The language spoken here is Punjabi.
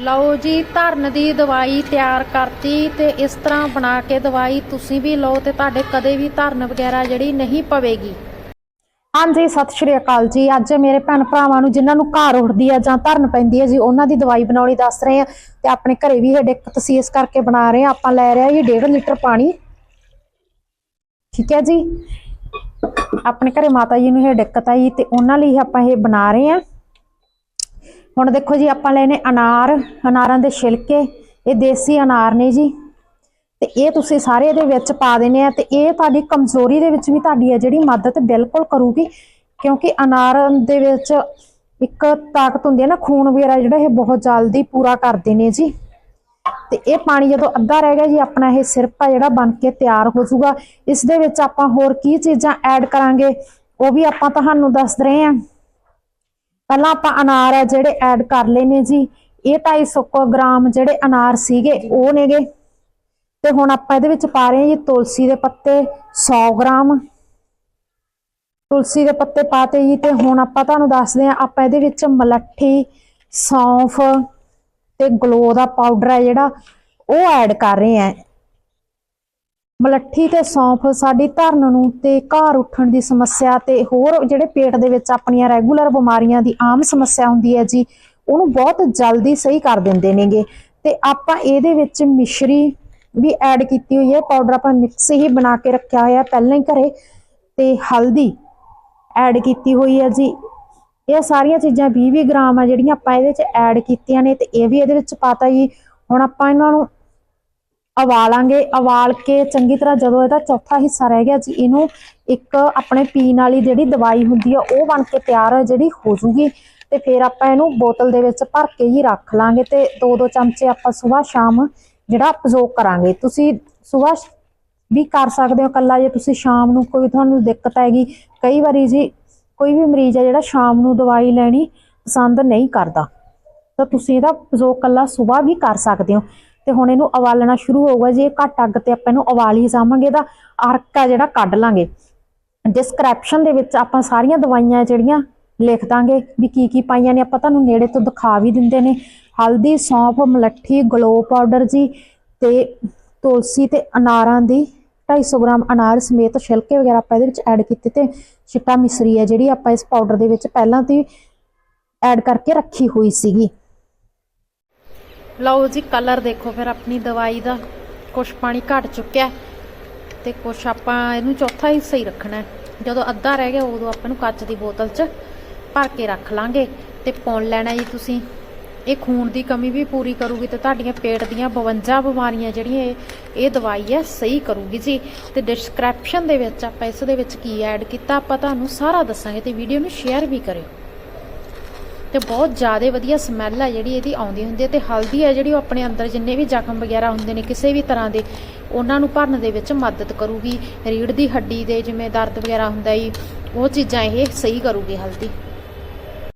ਲਓ ਜੀ, ਧਰਨ ਦੀ ਦਵਾਈ ਤਿਆਰ ਕਰਤੀ ਤੇ ਇਸ ਤਰ੍ਹਾਂ ਬਣਾ ਕੇ ਦਵਾਈ ਤੁਸੀਂ ਵੀ ਲਓ ਤੇ ਤੁਹਾਡੇ ਕਦੇ ਵੀ ਧਰਨ ਵਗੈਰਾ ਜਿਹੜੀ ਨਹੀਂ ਪਵੇਗੀ। ਹਾਂਜੀ, ਸਤਿ ਸ਼੍ਰੀ ਅਕਾਲ ਜੀ। ਅੱਜ ਮੇਰੇ ਭੈਣ ਭਰਾਵਾਂ ਨੂੰ ਜਿਨ੍ਹਾਂ ਨੂੰ ਘਰ ਉੱਠਦੀ ਆ ਜਾਂ ਧਰਨ ਪੈਂਦੀ ਹੈ ਜੀ, ਉਹਨਾਂ ਦੀ ਦਵਾਈ ਬਣਾਉਣੀ ਦੱਸ ਰਹੇ ਆ ਤੇ ਆਪਣੇ ਘਰੇ ਵੀ ਇਹ ਦਿੱਕਤ ਡਿੱਕ ਇਸ ਕਰਕੇ ਬਣਾ ਰਹੇ ਆ। ਆਪਾਂ ਲੈ ਰਹੇ ਆ ਜੀ 1.5 ਲੀਟਰ ਪਾਣੀ। ਠੀਕ ਹੈ ਜੀ। ਆਪਣੇ ਘਰੇ ਮਾਤਾ ਜੀ ਨੂੰ ਇਹ ਦਿੱਕਤ ਆਈ ਤੇ ਉਹਨਾਂ ਲਈ ਆਪਾਂ ਇਹ ਬਣਾ ਰਹੇ ਆ। ਹੁਣ ਦੇਖੋ ਜੀ, ਆਪਾਂ ਲੈਨੇ ਅਨਾਰ, ਅਨਾਰਾਂ ਦੇ ਛਿਲਕੇ, ਇਹ ਦੇਸੀ ਅਨਾਰ ਨੇ ਜੀ। ਤੇ ਇਹ ਤੁਸੀਂ ਸਾਰੇ ਇਹਦੇ ਵਿੱਚ ਪਾ ਦੇਣੇ ਆ ਤੇ ਇਹ ਤੁਹਾਡੀ ਕਮਜ਼ੋਰੀ ਦੇ ਵਿੱਚ ਵੀ ਤੁਹਾਡੀ ਹੈ ਜਿਹੜੀ ਮਦਦ ਬਿਲਕੁਲ ਕਰੂਗੀ, ਕਿਉਂਕਿ ਅਨਾਰ ਦੇ ਵਿੱਚ ਇੱਕ ਤਾਕਤ ਹੁੰਦੀ ਹੈ ਨਾ, ਖੂਨ ਵਗੈਰਾ ਜਿਹੜਾ ਇਹ ਬਹੁਤ ਜਲਦੀ ਪੂਰਾ ਕਰਦੇ ਨੇ ਜੀ। ਤੇ ਇਹ ਪਾਣੀ ਜਦੋਂ ਅੱਧਾ ਰਹਿ ਗਿਆ ਜੀ, ਆਪਣਾ ਇਹ ਸਿਰਪ ਆ ਜਿਹੜਾ ਬਣ ਕੇ ਤਿਆਰ ਹੋ ਜਾਊਗਾ। ਇਸ ਦੇ ਵਿੱਚ ਆਪਾਂ ਹੋਰ ਕੀ ਚੀਜ਼ਾਂ ਐਡ ਕਰਾਂਗੇ, ਉਹ ਵੀ ਆਪਾਂ ਤੁਹਾਨੂੰ ਦੱਸ ਰਹੇ ਹਾਂ ਪਹਿਲਾਂ ਆਪਾਂ ਅਨਾਰ ਆ ਜਿਹੜੇ ਐਡ ਕਰ ਲਏ ਨੇ ਜੀ। ਇਹ 250 ਗ੍ਰਾਮ ਜਿਹੜੇ ਅਨਾਰ ਸੀਗੇ, ਉਹ ਨੇਗੇ। ਤੇ ਹੁਣ ਆਪਾਂ ਇਹਦੇ ਵਿੱਚ ਪਾ ਰਹੇ ਹਾਂ ਜੀ ਤੁਲਸੀ ਦੇ ਪੱਤੇ 100 ਗ੍ਰਾਮ। ਤੁਲਸੀ ਦੇ ਪੱਤੇ ਪਾਤੇ ਜੀ ਤੇ ਹੁਣ ਆਪਾਂ ਤੁਹਾਨੂੰ ਦੱਸਦੇ ਹਾਂ ਆਪਾਂ ਇਹਦੇ ਵਿੱਚ ਮਲੱਠੀ, ਸੌਂਫ ਤੇ ਗਲੋ ਦਾ ਪਾਊਡਰ ਹੈ ਜਿਹੜਾ, ਉਹ ਐਡ ਕਰ ਰਹੇ ਹਾਂ ਮਲੱਠੀ ਤੇ ਸੌਂਫ ਸਾਡੀ ਧਰਨ ਨੂੰ ਤੇ ਘਰ ਉੱਠਣ ਦੀ ਸਮੱਸਿਆ ਤੇ ਹੋਰ ਜਿਹੜੇ ਪੇਟ ਦੇ ਵਿੱਚ ਆਪਣੀਆਂ ਰੈਗੂਲਰ ਬਿਮਾਰੀਆਂ ਦੀ ਆਮ ਸਮੱਸਿਆ ਹੁੰਦੀ ਹੈ ਜੀ, ਉਹਨੂੰ ਬਹੁਤ ਜਲਦੀ ਸਹੀ ਕਰ ਦਿੰਦੇ ਨੇਗੇ। ਤੇ ਆਪਾਂ ਇਹਦੇ ਵਿੱਚ ਮਿਸ਼ਰੀ ਵੀ ਐਡ ਕੀਤੀ ਹੋਈ ਹੈ ਪਾਊਡਰ ਆਪਾਂ ਮਿਕਸ ਹੀ ਬਣਾ ਕੇ ਰੱਖਿਆ ਹੋਇਆ ਪਹਿਲਾਂ ਹੀ ਘਰੇ। ਤੇ ਹਲਦੀ ਐਡ ਕੀਤੀ ਹੋਈ ਹੈ ਜੀ। ਇਹ ਸਾਰੀਆਂ ਚੀਜ਼ਾਂ 20-20 ਗ੍ਰਾਮ ਆ ਜਿਹੜੀਆਂ ਆਪਾਂ ਇਹਦੇ ਚ ਐਡ ਕੀਤੀਆਂ ਨੇ ਤੇ ਇਹ ਵੀ ਇਹਦੇ ਵਿੱਚ ਪਾਤਾ ਜੀ। ਹੁਣ ਆਪਾਂ ਇਹਨਾਂ ਨੂੰ ਉਬਾਲਾਂਗੇ ਉਬਾਲ ਕੇ ਚੰਗੀ ਤਰ੍ਹਾਂ ਜਦੋਂ ਇਹਦਾ ਚੌਥਾ ਹਿੱਸਾ ਰਹਿ ਗਿਆ ਜੀ, ਇਹਨੂੰ ਇੱਕ ਆਪਣੇ ਪੀਣ ਵਾਲੀ ਜਿਹੜੀ ਦਵਾਈ ਹੁੰਦੀ ਆ, ਉਹ ਬਣ ਕੇ ਤਿਆਰ ਹੈ ਜਿਹੜੀ ਹੋ ਜੂਗੀ ਤੇ ਫਿਰ ਆਪਾਂ ਇਹਨੂੰ ਬੋਤਲ ਦੇ ਵਿੱਚ ਭਰ ਕੇ ਹੀ ਰੱਖ ਲਾਂਗੇ ਤੇ ਦੋ ਦੋ ਚਮਚੇ ਆਪਾਂ ਸਵੇਰ ਸ਼ਾਮ ਜਿਹੜਾ ਉਪਯੋਗ ਕਰਾਂਗੇ। ਤੁਸੀਂ ਸਵੇਰ ਵੀ ਕਰ ਸਕਦੇ ਹੋ ਕੱਲਾ ਜੇ ਤੁਸੀਂ ਸ਼ਾਮ ਨੂੰ ਕੋਈ ਤੁਹਾਨੂੰ ਦਿੱਕਤ ਆਏਗੀ। ਕਈ ਵਾਰੀ ਜੀ ਕੋਈ ਵੀ ਮਰੀਜ਼ ਆ ਜਿਹੜਾ ਸ਼ਾਮ ਨੂੰ ਦਵਾਈ ਲੈਣੀ ਪਸੰਦ ਨਹੀਂ ਕਰਦਾ। ਤਾਂ ਤੁਸੀਂ ਇਹਦਾ ਉਪਯੋਗ ਕੱਲਾ ਸਵੇਰ ਵੀ ਕਰ ਸਕਦੇ ਹੋ। ਤੇ ਹੁਣ ਇਹਨੂੰ ਉਬਾਲਣਾ ਸ਼ੁਰੂ ਹੋਊਗਾ, ਜੇ ਘੱਟ ਅੱਗ ਤੇ ਆਪਾਂ ਇਹਨੂੰ ਉਬਾਲ ਹੀ ਜਾਵਾਂਗੇ, ਇਹਦਾ ਅਰਕ ਆ ਜਿਹੜਾ ਕੱਢ ਲਾਂਗੇ। ਡਿਸਕ੍ਰਿਪਸ਼ਨ ਦੇ ਵਿੱਚ ਆਪਾਂ ਸਾਰੀਆਂ ਦਵਾਈਆਂ ਜਿਹੜੀਆਂ ਲਿਖ ਦਾਂਗੇ ਵੀ ਕੀ ਕੀ ਪਾਈਆਂ ਨੇ, ਆਪਾਂ ਤੁਹਾਨੂੰ ਨੇੜੇ ਤੋਂ ਦਿਖਾ ਵੀ ਦਿੰਦੇ ਨੇ। ਹਲਦੀ, ਸੌਂਫ, ਮਲੱਠੀ, ਗਲੋ ਪਾਊਡਰ ਜੀ ਤੇ ਤੁਲਸੀ ਤੇ ਅਨਾਰਾਂ ਦੀ 250 ਗ੍ਰਾਮ ਅਨਾਰ ਸਮੇਤ ਛਿਲਕੇ ਵਗੈਰਾ ਆਪਾਂ ਇਹਦੇ ਵਿੱਚ ਐਡ ਕੀਤੇ ਤੇ ਚਿੱਟਾ ਮਿਸਰੀ ਹੈ ਜਿਹੜੀ ਆਪਾਂ ਇਸ ਪਾਊਡਰ ਦੇ ਵਿੱਚ ਪਹਿਲਾਂ ਤੋਂ ਹੀ ਐਡ ਕਰਕੇ ਰੱਖੀ ਹੋਈ ਸੀਗੀ। ਲਓ ਜੀ ਕਲਰ ਦੇਖੋ ਫਿਰ ਆਪਣੀ ਦਵਾਈ ਦਾ। ਕੁਛ ਪਾਣੀ ਘਟ ਚੁੱਕਿਆ ਤੇ ਕੁਛ ਆਪਾਂ ਇਹਨੂੰ ਚੌਥਾ ਹਿੱਸਾ ਹੀ ਰੱਖਣਾ ਜਦੋਂ ਅੱਧਾ ਰਹਿ ਗਿਆ, ਉਦੋਂ ਆਪਾਂ ਨੂੰ ਕੱਚ ਦੀ ਬੋਤਲ 'ਚ ਭਰ ਕੇ ਰੱਖ ਲਾਂਗੇ ਤੇ ਪਾਉਣ ਲੈਣਾ ਜੀ ਤੁਸੀਂ। ਇਹ ਖੂਨ ਦੀ ਕਮੀ ਵੀ ਪੂਰੀ ਕਰੂਗੀ ਤੇ ਤੁਹਾਡੀਆਂ ਪੇਟ ਦੀਆਂ 52 ਬਿਮਾਰੀਆਂ ਜਿਹੜੀਆਂ ਇਹ ਇਹ ਦਵਾਈ ਹੈ, ਸਹੀ ਕਰੂਗੀ ਜੀ। ਤੇ ਡਿਸਕ੍ਰਿਪਸ਼ਨ ਦੇ ਵਿੱਚ ਆਪਾਂ ਇਸ ਦੇ ਵਿੱਚ ਕੀ ਐਡ ਕੀਤਾ, ਆਪਾਂ ਤੁਹਾਨੂੰ ਸਾਰਾ ਦੱਸਾਂਗੇ ਤੇ ਵੀਡੀਓ ਨੂੰ ਸ਼ੇਅਰ ਵੀ ਕਰਿਓ। ਤੇ ਬਹੁਤ ਜ਼ਿਆਦਾ ਵਧੀਆ ਸਮੈਲ ਹੈ ਜਿਹੜੀ ਇਹਦੀ ਆਉਂਦੀ ਹੁੰਦੀ ਹੈ ਤੇ ਹਲਦੀ ਹੈ ਜਿਹੜੀ ਉਹ ਆਪਣੇ ਅੰਦਰ ਜਿੰਨੇ ਵੀ ਜ਼ਖਮ ਵਗੈਰਾ ਹੁੰਦੇ ਨੇ ਕਿਸੇ ਵੀ ਤਰ੍ਹਾਂ ਦੇ, ਉਹਨਾਂ ਨੂੰ ਭਰਨ ਦੇ ਵਿੱਚ ਮਦਦ ਕਰੂਗੀ। ਰੀੜ ਦੀ ਹੱਡੀ ਦੇ ਜਿਵੇਂ ਦਰਦ ਵਗੈਰਾ ਹੁੰਦਾ ਈ, ਉਹ ਚੀਜ਼ਾਂ ਇਹ ਸਹੀ ਕਰੂਗੀ ਹਲਦੀ।